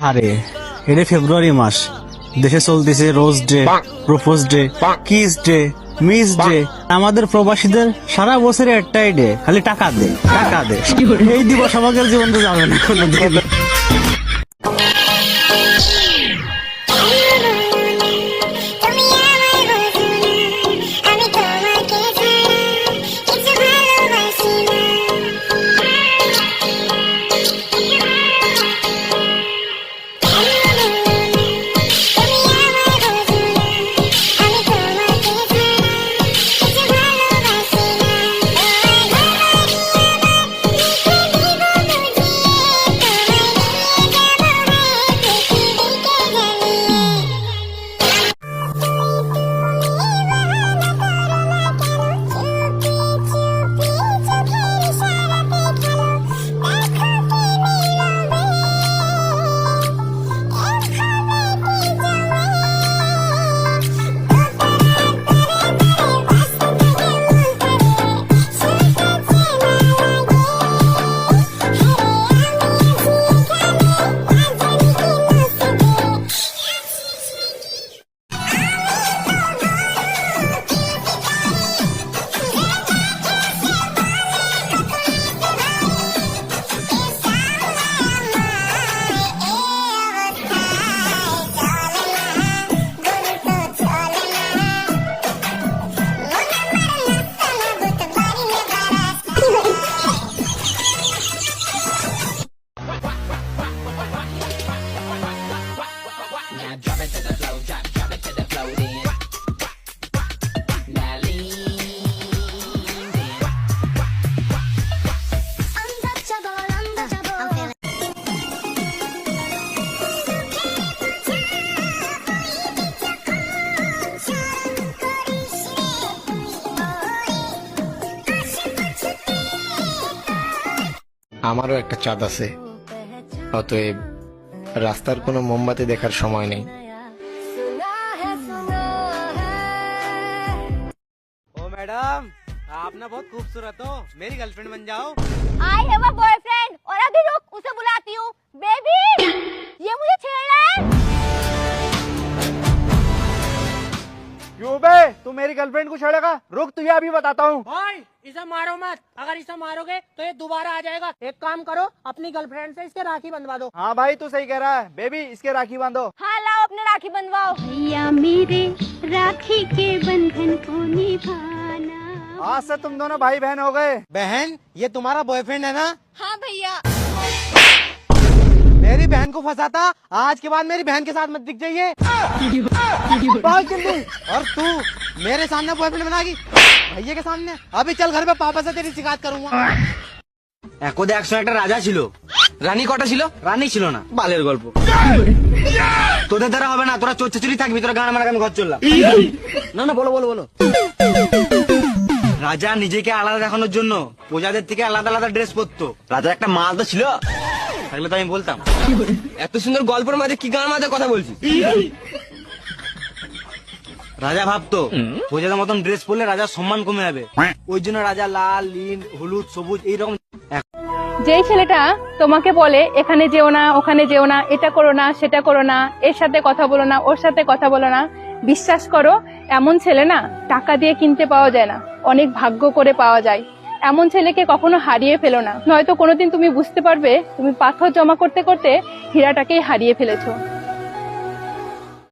আরে এটা ফেব্রুয়ারি মাস। দেশে চলতেছে rose day propose day kiss day miss day. আমাদের প্রবাসীদের সারা বছরে একটাই ডে খালি টাকা দে টাকা দে। এই দিবস আমাদের জীবন তো যাবে না কোনোদিন। আমারও একটা চাঁদ আছে অতএব রাস্তার কোনো মোমবাতি দেখার সময় নেই ओ मैडम आप ना बहुत खूबसूरत हो मेरी गर्लफ्रेंड बन जाओ आई हैव अ बॉयफ्रेंड और अभी रुक उसे बुलाती हूँ बेबी ये मुझे छेड़ रहा है तू मेरी गर्लफ्रेंड को छेड़ेगा? रुक तुझे अभी बताता हूँ। इसे मारो मत। अगर इसे मारोगे तो ये दोबारा आ जाएगा। एक काम करो अपनी गर्लफ्रेंड से इसके राखी बंधवा दो। हाँ भाई तू सही कह रहा है। बेबी इसके राखी बांधो। हाँ लाओ अपने राखी बंधवाओ। भैया मेरे राखी के बंधन को निभाना। आज से तुम दोनों भाई बहन हो गए। बहन ये तुम्हारा बॉयफ्रेंड है ना? हाँ भैया। मेरी बहन को फंसाता आज के बाद मेरी बहन के साथ मत दिख जाइए भाग जल्दी। और तू मेरे सामने बॉयफ्रेंड बनागी भैया के सामने अभी चल घर पे पापा से तेरी शिकायत करूंगा একদে একসময় একটা রাজা ছিল রানী কটা ছিল রানী ছিল না বালের গল্প তোদের দ্বারা হবে না তোরা চোচ্ছে চুরি থাকবি তোরা গান মারা আমি ঘর চললাম না না বলো বলো বলো রাজা নিজেকে আলাদা দেখানোর জন্য প্রজাদের থেকে আলাদা আলাদা ড্রেস পরতো রাজার একটা মাল তো ছিল থাকলে তো আমি বলতাম। এত সুন্দর গল্পের মাঝে কি গান মাঝে কথা বলছি রাজা ভাবতো প্রজাদের মতন ড্রেস পরলে রাজার সম্মান কমে যাবে। ওই জন্য রাজা লাল নীল হলুদ সবুজ এইরকম যেই ছেলেটা তোমাকে বলে এখানে যেও না ওখানে যেও না এটা করো না সেটা করো না এর সাথে কথা বলো না ওর সাথে কথা বলো না বিশ্বাস করো এমন ছেলে না টাকা দিয়ে কিনতে পাওয়া যায় না অনেক ভাগ্য করে পাওয়া যায়। এমন ছেলেকে কখনো হারিয়ে ফেলো না। নয়তো কোনোদিন তুমি বুঝতে পারবে, তুমি পাথর জমা করতে করতে হীরাটাকেই হারিয়ে ফেলেছো।